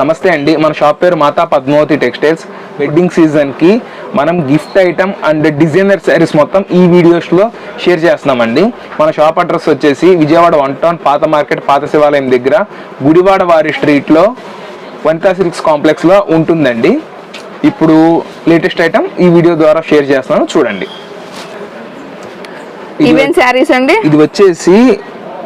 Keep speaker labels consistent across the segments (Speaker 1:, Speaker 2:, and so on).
Speaker 1: నమస్తే అండి మన షాప్ పేరు మాతా పద్మావతి టెక్స్టైల్స్. వెడ్డింగ్ సీజన్కి మనం gift item and designer saris మొత్తం ఈ వీడియోస్లో షేర్ చేస్తున్నామండి. మన షాప్ అడ్రస్ వచ్చేసి విజయవాడ వన్ టౌన్ పాత మార్కెట్ పాత శివాలయం దగ్గర గుడివాడ వారి స్ట్రీట్లో వనితా సిల్క్స్ కాంప్లెక్స్లో ఉంటుందండి. ఇప్పుడు లేటెస్ట్ ఐటమ్ ఈ వీడియో ద్వారా షేర్ చేస్తున్నాను చూడండి. ఇది వచ్చేసి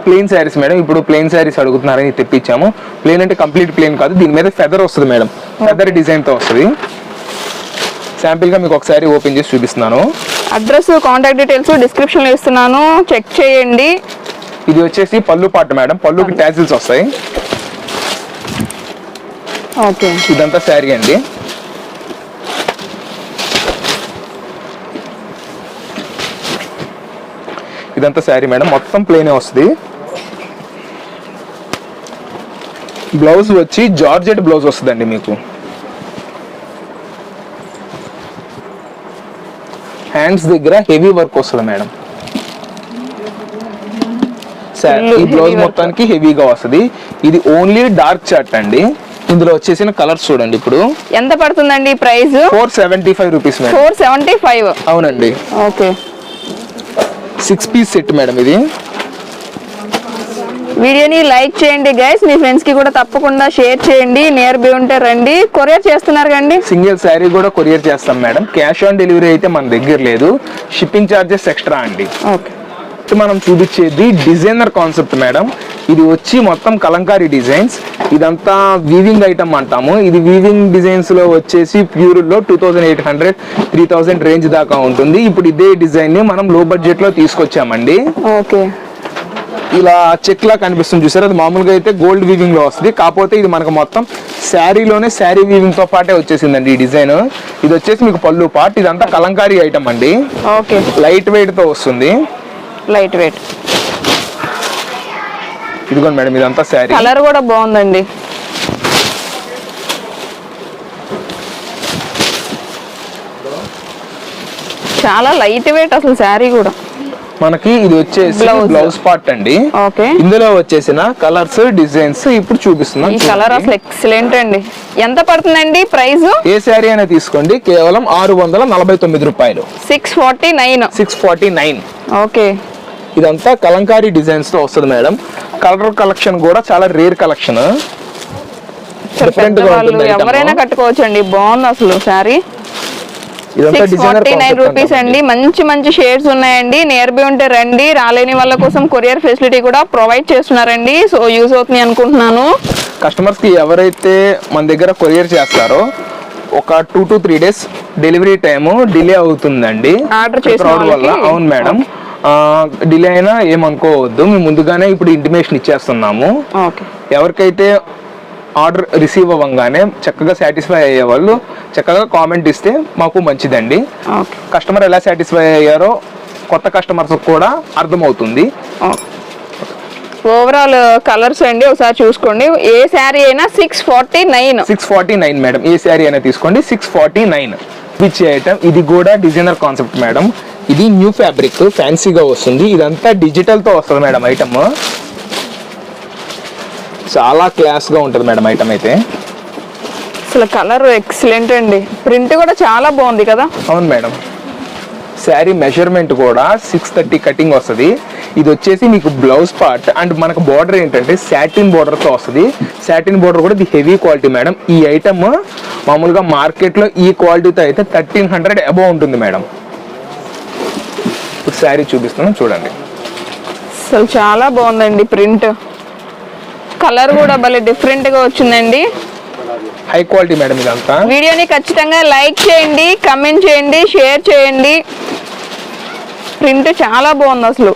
Speaker 1: ప్లెయిన్ శారీస్ మేడం ఇప్పుడు ప్లెయిన్ శారీస్ అడుగుతున్నారని తెప్పించాము. ప్లెయిన్ అంటే కంప్లీట్ ప్లెయిన్ కాదు. దీని మీద ఫెదర్ వస్తుంది మేడం ఫెదర్ డిజైన్తో వస్తుంది. శాంపిల్గా మీకు ఒకసారి ఓపెన్ చేసి చూపిస్తున్నాను.
Speaker 2: అడ్రస్ కాంటాక్ట్ డీటెయిల్స్ డిస్క్రిప్షన్లో ఇస్తున్నాను. చెక్ చేయండి.
Speaker 1: ఇది వచ్చేసి పళ్ళు పాటు మేడం పళ్ళుకి ట్యాజిల్స్ వస్తాయి.
Speaker 2: ఓకే
Speaker 1: ఇదంతా శారీ అండి. ఇదంతా శారీ మేడం మొత్తం ప్లేనే వస్తుంది. బ్లౌజ్ వచ్చి జార్జెట్ బ్లౌజ్ వస్తుందండి మీకు. హ్యాండ్స్ దగ్గర హెవీ వర్క్ వస్తుంది మేడం. ఈ బ్లౌజ్. మొత్తానికి హెవీగా వస్తుంది. ఇది ఓన్లీ డార్క్ చార్ట్ అండి. ఇందులో వచ్చేసిన కలర్స్ చూడండి ఇప్పుడు.
Speaker 2: ఎంత పడుతుందండి price
Speaker 1: four seventy five rupees
Speaker 2: four seventy five
Speaker 1: అవునండి.
Speaker 2: Okay
Speaker 1: six piece set madam ఇది.
Speaker 2: వీడియోని లైక్ చేయండి గైస్ మీ ఫ్రెండ్స్కి కూడా తప్పకుండా షేర్ చేయండి. నియర్ బై ఉంటే రండి. కొరియర్ చేస్తున్నారు కండి
Speaker 1: సింగిల్ శారీ కూడా కొరియర్ చేస్తాం మేడం. క్యాష్ ఆన్ డెలివరీ అయితే మన దగ్గర లేదు. షిప్పింగ్ ఛార్జెస్ ఎక్స్ట్రా అండి.
Speaker 2: ఓకే
Speaker 1: మనం చూపించేది డిజైనర్ కాన్సెప్ట్ మేడం. ఇది వచ్చి మొత్తం కలంకారీ డిజైన్స్ ఇదంతా వీవింగ్ ఐటమ్ అంటాము. ఇది వీవింగ్ డిజైన్స్లో వచ్చేసి ప్యూర్లో two thousand eight hundred three thousand range దాకా ఉంటుంది. ఇప్పుడు ఇదే డిజైన్ని మనం లో బడ్జెట్లో తీసుకొచ్చామండి.
Speaker 2: ఓకే
Speaker 1: ఇలా చెక్ లా కనిపిస్తుంది చూసారు? అది మామూలుగా అయితే గోల్డ్ వీవింగ్లో వస్తుంది. కాకపోతే ఇది మనకు మొత్తం శారీలోనే శారీ వీవింగ్తో పాటే వచ్చేసిందండి ఈ డిజైన్. ఇది వచ్చేసి మీకు పళ్ళు పార్ట్ ఇదంతా కలంకారీ ఐటమ్ అండి.
Speaker 2: ఓకే.
Speaker 1: లైట్ వెయిట్తో వస్తుంది.
Speaker 2: లైట్ వెయిట్
Speaker 1: ఇదిగోండి మేడం ఇదంతా శారీ.
Speaker 2: కలర్ కూడా బాగుందండి. చాలా లైట్ వెయిట్ అసలు శారీ కూడా.
Speaker 1: మనకి ఇది వచ్చేసి. బ్లౌజ్ పార్ట్ అండి.
Speaker 2: ఓకే.
Speaker 1: ఇందులో వచ్చేసిన కలర్స్ డిజైన్స్ ఇప్పుడు చూపిస్తున్నాం.
Speaker 2: ఈ కలర్. అసలు ఎక్సలెంట్ అండి. ఎంత పడుతుందండి ప్రైస్
Speaker 1: ఏ శారీ అయినా తీసుకోండి. కేవలం ఆరు వందల నలభై తొమ్మిది రూపాయలు.
Speaker 2: Six forty nine
Speaker 1: six forty nine
Speaker 2: okay.
Speaker 1: ఇదంతా కలంకారీ డిజైన్స్తో వస్తుంది మేడం. కలర్ కలెక్షన్ కూడా చాలా రేర్ కలెక్షన్
Speaker 2: ఎవరైనా. కట్టుకోవచ్చు అండి బాగుంది అసలు sari. Six
Speaker 1: designer
Speaker 2: forty nine rupees అండి. మంచి మంచి షేడ్స్ ఉన్నాయండి. నియర్ బై ఉంటే రండి. రాలేని వాళ్ళ కోసం కొరియర్ ఫెసిలిటీ కూడా ప్రొవైడ్ చేస్తున్నారండి. సో యూజ్ అవుతుంది అనుకుంటున్నాను.
Speaker 1: కస్టమర్స్కి ఎవరైతే మన దగ్గర కొరియర్ చేస్తారో ఒక two to three days delivery time delay అవుతుందండి.
Speaker 2: Order చేసిన
Speaker 1: వల్ల? అవును మేడం. డిలే అయినా ఏమనుకోవద్దు. మేము ముందుగానే ఇప్పుడు ఇంటిమేషన్ ఇచ్చేస్తున్నాము.
Speaker 2: ఓకే
Speaker 1: ఎవరికైతే ఆర్డర్ రిసీవ్ అవ్వగానే చక్కగా సాటిస్ఫై అయ్యే వాళ్ళు చక్కగా కామెంట్ ఇస్తే మాకు మంచిదండి. కస్టమర్ ఎలా సాటిస్ఫై అయ్యారో కొత్త కస్టమర్స్ కూడా అర్థమవుతుంది.
Speaker 2: ఓవరాల్ కలర్స్ అండి ఒకసారి చూసుకోండి. ఏ శారీ అయినా six forty nine
Speaker 1: six forty nine madam ఏ శారీ అయినా తీసుకోండి six forty nine pitch item ఇది కూడా డిజైనర్ కాన్సెప్ట్ మేడం ఇది న్యూ ఫ్యాబ్రిక్ ఫ్యాన్సీగా వస్తుంది. ఇదంతా డిజిటల్తో వస్తుంది మేడం ఐటమ్ చాలా క్లాస్గా ఉంటుంది మేడం ఐటమ్ అయితే.
Speaker 2: అసలు కలర్ ఎక్సలెంట్ అండి. ప్రింట్ కూడా చాలా బాగుంది కదా?
Speaker 1: అవును మేడం. శారీ మెజర్మెంట్ కూడా సిక్స్ థర్టీ కటింగ్ వస్తుంది. ఇది వచ్చేసి మీకు బ్లౌజ్ పార్ట్ అండ్ మనకు బార్డర్ ఏంటంటే సాటిన్ బార్డర్తో వస్తుంది. సాటిన్ బార్డర్ కూడా ఇది హెవీ క్వాలిటీ మేడం. ఈ ఐటమ్ మామూలుగా మార్కెట్లో ఈ క్వాలిటీతో అయితే థర్టీన్ హండ్రెడ్ అబౌవ్ ఉంటుంది మేడం. శారీ చూపిస్తున్నాం చూడండి.
Speaker 2: అసలు చాలా బాగుందండి ప్రింట్ కలర్ కూడా భలే డిఫరెంట్గా వచ్చిందండి.
Speaker 1: హై క్వాలిటీ మేడం ఇదంతా.
Speaker 2: వీడియోని ఖచ్చితంగా లైక్ చేయండి కమెంట్ చేయండి షేర్ చేయండి. ప్రింట్ చాలా బాగుంది అసలు.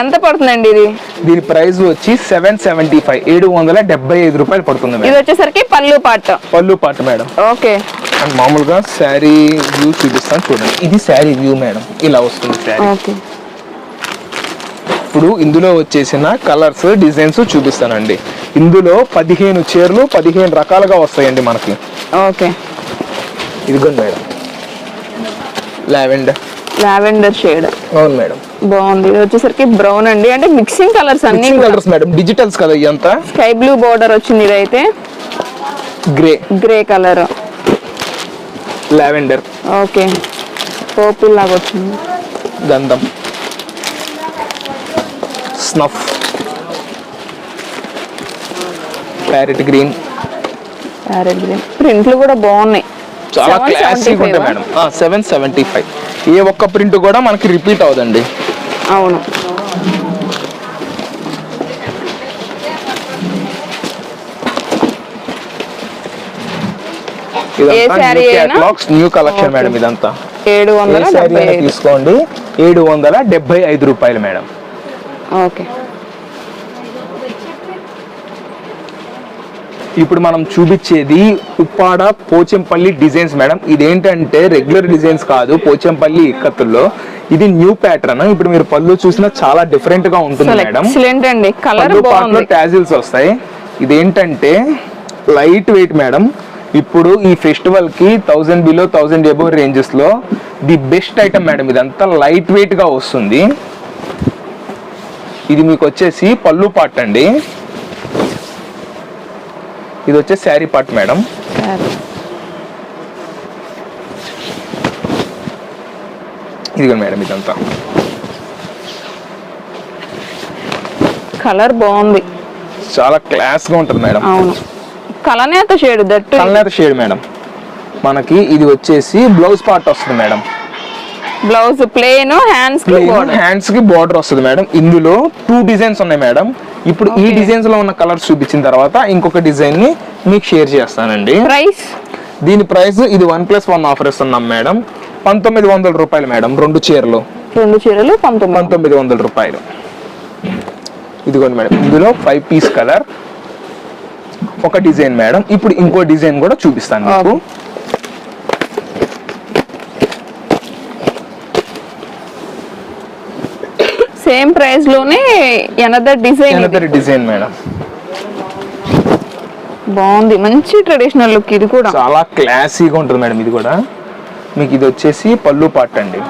Speaker 2: ఎంత పడుతుందండి ఇది?
Speaker 1: దీని ప్రైస్ వచ్చి సెవెన్ సెవెంటీ ఫైవ్ ఏడు వందల డెబ్బై ఐదు రూపాయలు పడుతుంది
Speaker 2: ఇది వచ్చేసరికి పళ్ళు పాట.
Speaker 1: పళ్ళు పాటు మేడం
Speaker 2: ఓకే.
Speaker 1: అండ్ మామూలుగా శారీ వ్యూ చూపిస్తాను చూడండి. ఇది శారీ వ్యూ మేడం ఇలా వస్తుంది శారీ.
Speaker 2: ఓకే.
Speaker 1: ఇప్పుడు ఇందులో వచ్చేసిన కలర్స్ డిజైన్స్ చూపిస్తానండి. ఇందులో పదిహేను చీరలు పదిహేను రకాలుగా వస్తాయండి మనకి.
Speaker 2: ఓకే.
Speaker 1: ఇదిగోండి మేడం. లావెండర్.
Speaker 2: Lavender shade.
Speaker 1: అవును మేడం.
Speaker 2: బాగుంది. ఇది వచ్చేసరికి బ్రౌన్ అండి. అంటే మిక్సింగ్ కలర్స్ అన్ని
Speaker 1: కలర్స్ మేడం. డిజిటల్స్ కదా ఇదంతా
Speaker 2: స్కై బ్లూ బోర్డర్ వచ్చింది ఇదైతే.
Speaker 1: Grey
Speaker 2: grey colour
Speaker 1: lavender.
Speaker 2: Okay. Purple లాగా వచ్చింది.
Speaker 1: గంధం. Snuff. Parrot green.
Speaker 2: Parrot green. ప్రింట్లు కూడా బాగున్నాయి.
Speaker 1: చాలా
Speaker 2: 775
Speaker 1: క్లాసిక్ ఉంటాయి మేడం. సెవెన్ సెవెంటీ ఫైవ్ ఏ ఒక్క ప్రింట్ కూడా మనకి రిపీట్ అవుదండి
Speaker 2: అవును.
Speaker 1: New collection. మేడం ఇదంతా.
Speaker 2: ఏడు వందల
Speaker 1: తీసుకోండి. ఏడు వందల డెబ్బై ఐదు రూపాయలు మేడం.
Speaker 2: ఓకే
Speaker 1: ఇప్పుడు మనం చూపించేది ఉప్పాడ పోచంపల్లి డిజైన్స్ మేడం. ఇదేంటంటే రెగ్యులర్ డిజైన్స్ కాదు పోచంపల్లి ఇక్కత్తుల్లో. ఇది న్యూ ప్యాటర్న్. ఇప్పుడు మీరు పళ్ళు చూసినా చాలా డిఫరెంట్గా ఉంటుంది మేడం.
Speaker 2: అండి. కలర్
Speaker 1: టాజిల్స్ వస్తాయి. ఇదేంటంటే లైట్ వెయిట్ మేడం. ఇప్పుడు ఈ ఫెస్టివల్కి థౌజండ్ బిలో థౌజండ్ ఎబో రేంజెస్లో ది బెస్ట్ ఐటమ్ మేడం. ఇదంతా లైట్ వెయిట్గా వస్తుంది. ఇది మీకు వచ్చేసి పళ్ళు పాట్ అండి. ఇది వచ్చేసి శారీ పాట్ మేడం. ఇదిగో మేడం ఇదంతా.
Speaker 2: కలర్ బాగుంది.
Speaker 1: చాలా క్లాస్గా ఉంటుంది మేడం.
Speaker 2: అవును. కలనేత shade that.
Speaker 1: Colour shade madam. మనకి ఇది వచ్చేసి బ్లౌజ్ పార్ట్ వస్తుంది మేడం.
Speaker 2: Blouse plain hands.
Speaker 1: హ్యాండ్స్కి బార్డర్ వస్తుంది మేడం. ఇందులో టూ డిజైన్స్ ఉన్నాయి మేడం. ఇప్పుడు ఈ. డిజైన్స్లో ఉన్న కలర్స్ చూపించిన తర్వాత ఇంకొక డిజైన్ని మీకు షేర్ చేస్తానండి.
Speaker 2: ప్రైస్
Speaker 1: దీని ప్రైస్ ఇది వన్ ప్లస్ వన్ ఆఫర్ ఇస్తున్నాం మేడం. పంతొమ్మిది వందల రూపాయలు మేడం రెండు చీరలు.
Speaker 2: రెండు చీరలు పంతొమ్మిది
Speaker 1: పంతొమ్మిది వందల రూపాయలు. ఇదిగోండి మేడం ఇందులో ఫైవ్ పీస్ కలర్ ఒక డిజైన్ మేడం. ఇప్పుడు ఇంకో డిజైన్ కూడా చూపిస్తాను మీకు.
Speaker 2: Same ప్రైస్లోనే another design
Speaker 1: another design madam
Speaker 2: బాగుంది. మంచి ట్రెడిషనల్ లుక్ ఇది కూడా.
Speaker 1: చాలా క్లాసీగా ఉంటుంది మేడం ఇది కూడా. మీకు ఇది వచ్చేసి పళ్ళు పాట్ అండి.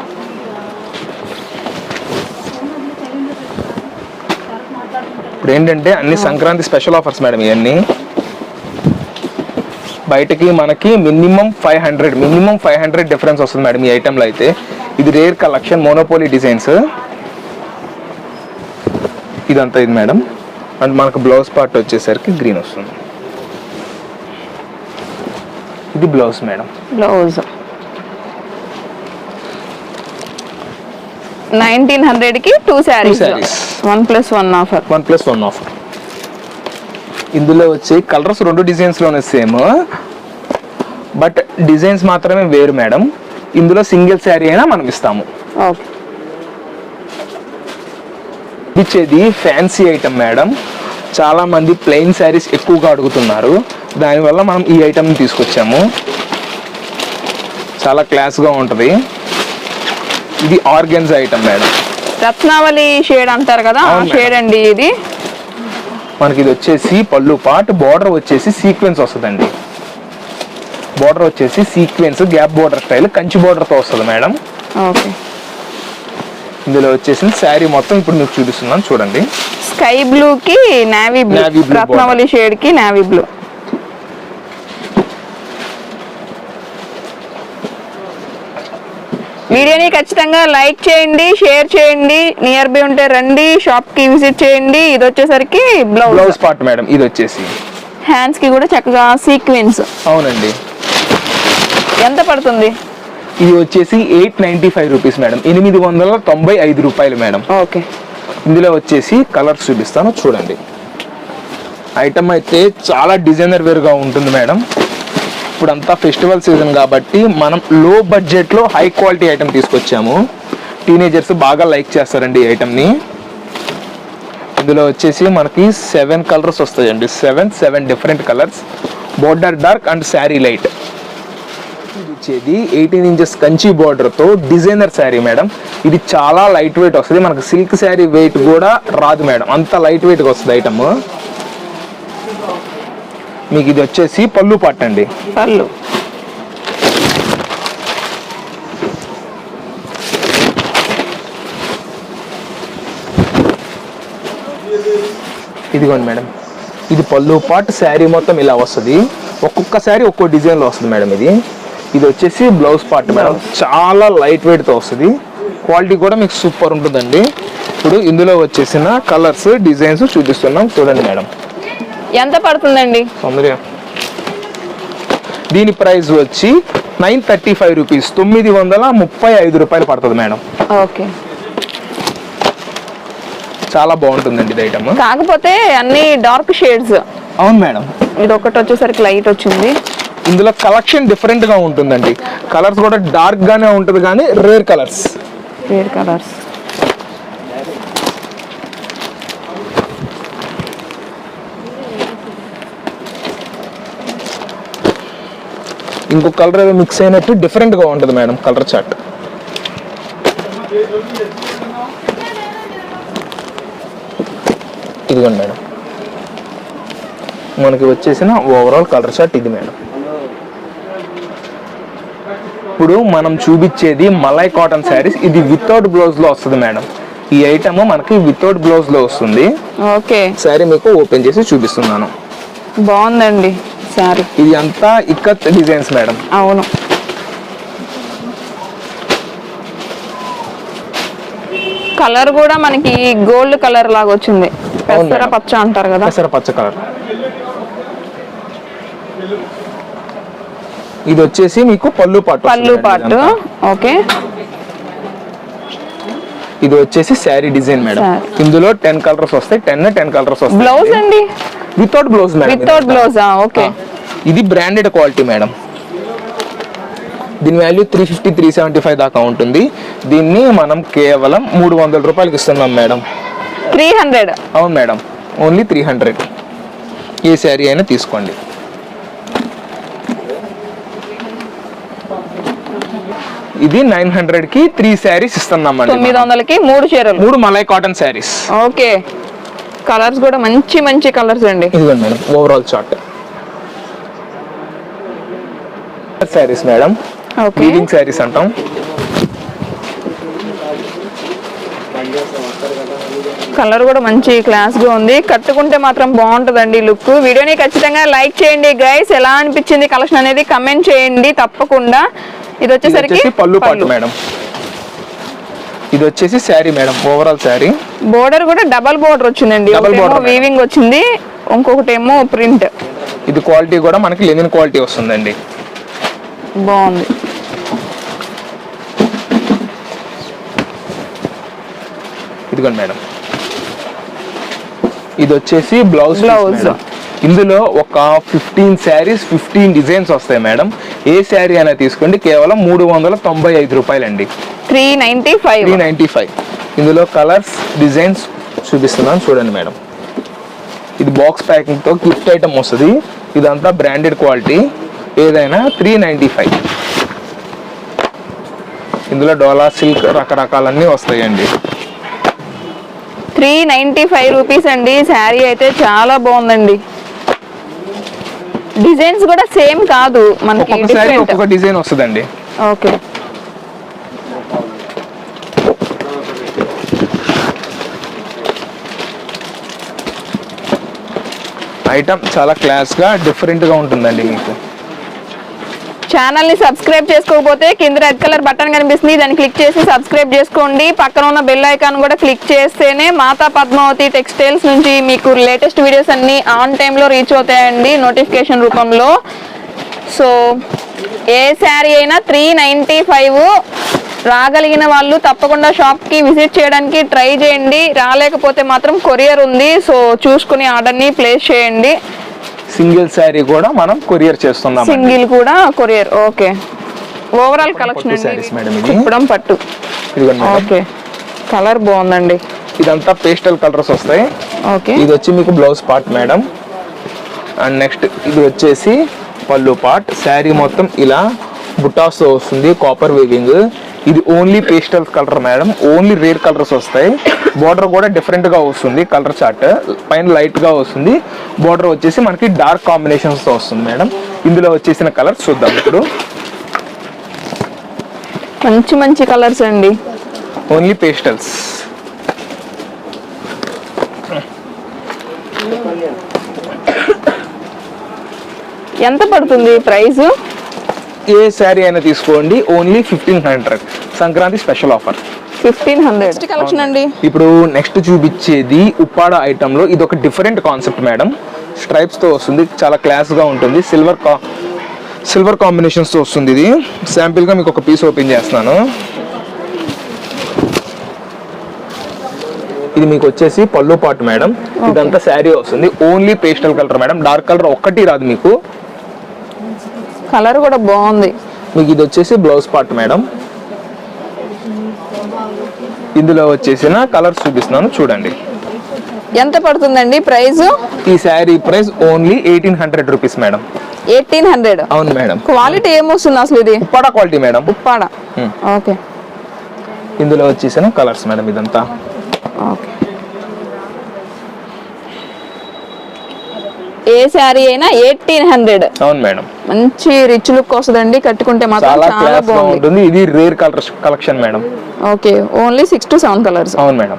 Speaker 1: ఇప్పుడు ఏంటంటే అన్ని సంక్రాంతి స్పెషల్ ఆఫర్స్ మేడం ఇవన్నీ. బయటకి మనకి minimum five hundred minimum five hundred difference వస్తుంది మేడం ఈ ఐటెంలో అయితే. ఇది రేర్ కలెక్షన్ మోనోపోలీ డిజైన్స్ ఇదంతా ఇది మేడం. అండ్ మనకు బ్లౌజ్ పార్ట్ వచ్చేసరికి గ్రీన్ వస్తుంది. ఇది బ్లౌజ్ మేడం.
Speaker 2: బ్లౌజ్. నైన్టీన్ హండ్రెడ్కి two saris. One plus one offer
Speaker 1: one plus one offer ఇందులో వచ్చి కలర్స్ రెండు డిజైన్స్లోనే సేమ్. బట్ డిజైన్స్ మాత్రమే వేరు మేడం. ఇందులో సింగిల్ శారీ అయినా మనం ఇస్తాము.
Speaker 2: ఓకే.
Speaker 1: ఇచ్చేది ఫ్యాన్సీ ఐటమ్ మేడం చాలా మంది ప్లెయిన్ శారీస్ ఎక్కువగా అడుగుతున్నారు. దానివల్ల మనం ఈ ఐటమ్ తీసుకొచ్చాము. చాలా క్లాస్గా ఉంటుంది. ఇది organza item madam
Speaker 2: Ratnavali shade అంటారు కదా. షేడ్ అండి ఇది.
Speaker 1: మనకి ఇది వచ్చేసి పళ్ళు పార్ట్ బార్డర్ వచ్చేసి సీక్వెన్స్ వస్తుందండి. బార్డర్ వచ్చేసి sequence gap border style Kanchi border తో వస్తుంది మేడం
Speaker 2: ఓకే.
Speaker 1: ఇందులో వచ్చేసి శారీ మొత్తం ఇప్పుడు మీకు చూపిస్తున్నాను చూడండి.
Speaker 2: స్కై బ్లూ కి నావీ బ్లూ
Speaker 1: Navy blue
Speaker 2: రత్నావళి షేడ్కి నావీ బ్లూ. వీడియోని ఖచ్చితంగా లైక్ చేయండి షేర్ చేయండి నియర్ బై ఉంటే రండి షాప్కి విజిట్ చేయండి. ఇది వచ్చేసరికి బ్లౌజ్.
Speaker 1: బ్లౌజ్ పార్ట్ మేడం ఇది వచ్చేసి.
Speaker 2: హ్యాండ్స్కి కూడా చక్కగా సీక్వెన్స్
Speaker 1: అవునండి.
Speaker 2: ఎంత పడుతుంది?
Speaker 1: ఇది వచ్చేసి eight ninety five rupees madam. ఎనిమిది వందల తొంభై ఐదు రూపాయలు మేడం.
Speaker 2: ఓకే.
Speaker 1: ఇందులో వచ్చేసి కలర్స్ చూపిస్తాను చూడండి. ఐటమ్ అయితే చాలా డిజైనర్ వేర్గా ఉంటుంది మేడం. ఇప్పుడంతా ఫెస్టివల్ సీజన్ కాబట్టి మనం లో బడ్జెట్లో హై క్వాలిటీ ఐటమ్ తీసుకొచ్చాము. టీనేజర్స్ బాగా లైక్ చేస్తారండి ఈ ఐటమ్ని ఇందులో వచ్చేసి మనకి సెవెన్ కలర్స్ వస్తాయండి. Seven seven different colours border dark and sari light ఇచ్చేది ఎయిటీన్ ఇంచెస్ కంచి బోర్డర్తో డిజైనర్ శారీ మేడం ఇది చాలా లైట్ వెయిట్ వస్తుంది. మనకు సిల్క్ శారీ వెయిట్ కూడా రాదు మేడం అంత లైట్ వెయిట్గా వస్తుంది ఐటమ్ మీకు ఇది వచ్చేసి పళ్ళు పట్టండి
Speaker 2: పళ్ళు.
Speaker 1: ఇదిగోండి మేడం ఇది పళ్ళు పాట్ శారీ మొత్తం ఇలా వస్తుంది. ఒక్కొక్క శారీ ఒక్కో డిజైన్లో వస్తుంది మేడం ఇది. ఇది వచ్చేసి బ్లౌజ్ పార్ట్ మేడం. చాలా లైట్ వెయిట్తో వస్తుంది. క్వాలిటీ కూడా మీకు సూపర్ ఉంటుందండి. ఇప్పుడు ఇందులో వచ్చేసిన కలర్స్ డిజైన్స్ చూపిస్తున్నాం. చూడండి మేడం.
Speaker 2: ఎంత పడుతుందండి?
Speaker 1: తొందరగా. దీని ప్రైస్ వచ్చి నైన్ థర్టీ ఫైవ్ రూపీస్ తొమ్మిది వందల ముప్పై ఐదు రూపాయలు పడుతుంది మేడం.
Speaker 2: ఓకే.
Speaker 1: చాలా బాగుంటుందండి ఇది ఐటమ్
Speaker 2: కాకపోతే అన్ని డార్క్ షేడ్స్
Speaker 1: అవును మేడం.
Speaker 2: ఇది ఒకటి వచ్చేసరికి లైట్ వచ్చింది.
Speaker 1: ఇందులో కలెక్షన్ డిఫరెంట్గా ఉంటుందండి. కలర్స్ కూడా డార్క్ గానే ఉంటుంది కానీ రేర్ కలర్స్.
Speaker 2: వేర్ కలర్స్.
Speaker 1: ఇంకొక కలర్ ఏదో మిక్స్ అయినట్టు డిఫరెంట్గా ఉంటుంది మేడం కలర్ చార్ట్. ఇదిగోండి మేడం. మనకి వచ్చేసిన ఓవరాల్ కలర్ చార్ట్ ఇది మేడం. ఇప్పుడు మనం చూపించేది మలై కాటన్ శారీస్. ఇది వితౌట్ బ్లౌజ్లో వస్తుంది మేడం. ఈ ఐటమ్ మనకి వితౌట్ బ్లౌజ్లో వస్తుంది.
Speaker 2: ఓకే.
Speaker 1: శారీ మీకు ఓపెన్ చేసి చూపిస్తున్నాను.
Speaker 2: బాగుందండి సారీ
Speaker 1: ఇది అంతా ఇక్కత్ డిజైన్స్ మేడం.
Speaker 2: అవును. కలర్ కూడా మనకి గోల్డ్ కలర్ లాగా వచ్చింది. పెసర. పచ్చ అంటారు కదా.
Speaker 1: పెసర పచ్చ కలర్. ఇది వచ్చేసి మీకు పళ్ళు పాటు
Speaker 2: పళ్ళు పాటు. ఓకే.
Speaker 1: ఇది వచ్చేసి శారీ డిజైన్ మేడం. ఇందులో టెన్ కలర్స్ వస్తాయి. టెన్ టెన్ కలర్స్ వస్తాయి.
Speaker 2: బ్లౌజ్ అండి?
Speaker 1: Without blouse madam
Speaker 2: without. Blouse? Okay.
Speaker 1: ఇది బ్రాండెడ్ క్వాలిటీ మేడం. దీని value three fifty three seventy five దాకా ఉంటుంది. దీన్ని మనం కేవలం మూడు వందల రూపాయలకి ఇస్తున్నాం మేడం.
Speaker 2: Three hundred.
Speaker 1: అవును మేడం. Only three hundred. ఏ శారీ అయినా తీసుకోండి. ఇది నైన్ హండ్రెడ్కి త్రీ శారీస్ ఇస్తున్నాం
Speaker 2: తొమ్మిది వందలకి మూడు చీరలు.
Speaker 1: మూడు మలై కాటన్ శారీస్.
Speaker 2: ఓకే. కలర్స్ కూడా మంచి మంచి కలర్స్ అండి.
Speaker 1: ఇదిగోండి madam overall chart saris madam.
Speaker 2: Okay.
Speaker 1: Weaving saris అంటాం.
Speaker 2: కలర్ కూడా మంచి క్లాస్గా ఉంది. కట్టుకుంటే మాత్రం బాగుంటుందండి లుక్. వీడియోని ఖచ్చితంగా లైక్ చేయండి గైస్ ఎలా అనిపించింది కలెక్షన్ అనేది కమెంట్ చేయండి తప్పకుండా. ఇది వచ్చేసరికి
Speaker 1: వచ్చేసి పళ్ళు పాటు మేడం. ఇది వచ్చేసి sari madam overall sari.
Speaker 2: Border కూడా డబల్ బోర్డర్ వచ్చిందండి. వీవింగ్ వచ్చింది ఇంకొకటేమో ప్రింట్
Speaker 1: ఇది క్వాలిటీ కూడా మనకి లెనిన్ క్వాలిటీ వస్తుందండి.
Speaker 2: బాగుంది.
Speaker 1: ఇదిగోండి మేడం. ఇది వచ్చేసి బ్లౌజ్. మేడం. ఇందులో ఒక ఫిఫ్టీన్ శారీస్ ఫిఫ్టీన్ డిజైన్స్ వస్తాయి మేడం. ఏ శారీ అయినా తీసుకోండి కేవలం మూడు వందల తొంభై ఐదు రూపాయలండి.
Speaker 2: Three ninety five.
Speaker 1: Three ninety five. ఇందులో కలర్స్ డిజైన్స్ చూపిస్తున్నాను చూడండి మేడం. ఇది బాక్స్ ప్యాకింగ్తో గిఫ్ట్ ఐటమ్ వస్తుంది. ఇదంతా బ్రాండెడ్ క్వాలిటీ. ఏదైనా త్రీ నైంటీ ఫైవ్. ఇందులో డోలా సిల్క్ రకరకాలన్నీ వస్తాయండి.
Speaker 2: త్రీ నైన్టీ ఫైవ్ రూపీస్ అండి. శారీ అయితే చాలా బాగుందండి. డిజైన్స్ కూడా సేమ్ కాదు మనకి
Speaker 1: ఒక్కొక్క శారీ
Speaker 2: డిఫరెంట్
Speaker 1: ఒక్కొక్క డిజైన్ వస్తుందండి.
Speaker 2: ఓకే.
Speaker 1: ఐటమ్ చాలా క్లాస్గా డిఫరెంట్గా ఉంటుందండి మీకు.
Speaker 2: ఛానల్ని సబ్స్క్రైబ్ చేసుకోకపోతే కింద రెడ్ కలర్ బటన్ కనిపిస్తుంది. దాన్ని క్లిక్ చేసి సబ్స్క్రైబ్ చేసుకోండి. పక్కన ఉన్న బెల్ ఐకాన్ కూడా క్లిక్ చేస్తేనే మాతా పద్మావతి టెక్స్టైల్స్ నుంచి మీకు లేటెస్ట్ వీడియోస్ అన్ని ఆన్ టైంలో రీచ్ అవుతాయండి నోటిఫికేషన్ రూపంలో. సో ఏ శారీ అయినా త్రీ నైంటీ ఫైవ్ రాగలిగిన వాళ్ళు తప్పకుండా షాప్కి విజిట్ చేయడానికి ట్రై చేయండి. రాలేకపోతే మాత్రం కొరియర్ ఉంది. సో చూసుకుని ఆర్డర్ని ప్లేస్ చేయండి.
Speaker 1: సింగిల్ శారీ కూడా మనం కొరియర్ చేస్తున్నాం
Speaker 2: సింగిల్ కూడా courier okay. Overall collection
Speaker 1: sarees madam ఇది.
Speaker 2: కుప్పడం పట్టు. ఓకే. కలర్ బాగుందండి.
Speaker 1: ఇదంతా పేస్టల్ కలర్స్ వస్తాయి.
Speaker 2: ఓకే.
Speaker 1: ఇది వచ్చి మీకు blouse part madam. And next ఇది వచ్చేసి పళ్ళు పార్ట్ శారీ మొత్తం ఇలా బుటాస్తో వస్తుంది కాపర్ వేవింగ్ ఇది only pastel colour madam only rare colours వస్తాయి. బార్డర్ కూడా డిఫరెంట్గా వస్తుంది కలర్ చార్ట్ పైన లైట్గా వస్తుంది. బార్డర్ వచ్చేసి మనకి డార్క్ కాంబినేషన్స్తో వస్తుంది మేడం ఇందులో వచ్చేసిన కలర్ చూద్దాం ఇప్పుడు.
Speaker 2: మంచి మంచి కలర్స్ అండి.
Speaker 1: ఓన్లీ పేస్టల్స్
Speaker 2: ఎంత పడుతుంది ప్రైస్
Speaker 1: ఏ శారీ అయినా తీసుకోండి only fifteen hundred Sankranti special offer
Speaker 2: fifteen hundred collection అండి.
Speaker 1: ఇప్పుడు నెక్స్ట్ చూపించేది ఉప్పాడ ఐటమ్లో ఇది ఒక డిఫరెంట్ కాన్సెప్ట్ మేడం స్ట్రైప్స్తో వస్తుంది చాలా క్లాస్గా ఉంటుంది సిల్వర్ కా సిల్వర్ కాంబినేషన్స్తో వస్తుంది ఇది. శాంపిల్గా మీకు ఒక పీస్ ఓపెన్ చేస్తున్నాను. ఇది మీకు వచ్చేసి పళ్ళు పాటు మేడం ఇదంతా శారీ వస్తుంది only pastel colour madam dark colour ఒక్కటి రాదు మీకు.
Speaker 2: కలర్ కూడా బాగుంది.
Speaker 1: మీకు ఇది వచ్చేసి బ్లౌజ్ పార్ట్ మేడం. ఇందులో వచ్చేసిన కలర్స్ చూపిస్తున్నాను చూడండి.
Speaker 2: ఎంత పడుతుందండి ప్రైస్
Speaker 1: ఈ sari price only eighteen hundred rupees madam.
Speaker 2: Eighteen hundred.
Speaker 1: అవును మేడం.
Speaker 2: క్వాలిటీ ఏమొస్తుంది అసలు ఇది?
Speaker 1: Uppada quality madam.
Speaker 2: Uppada. Okay.
Speaker 1: ఇందులో వచ్చేసిన కలర్స్ మేడం ఇదంతా.
Speaker 2: ఓకే. ఏ శారీ అయినా ఎయిటీన్ హండ్రెడ్.
Speaker 1: అవును మేడం.
Speaker 2: మంచి రిచ్ లుక్ వస్తుందండి కట్టుకుంటే మాత్రం
Speaker 1: చాలా ఇది rare colour collection madam.
Speaker 2: Okay only six to seven colours.
Speaker 1: అవును మేడం.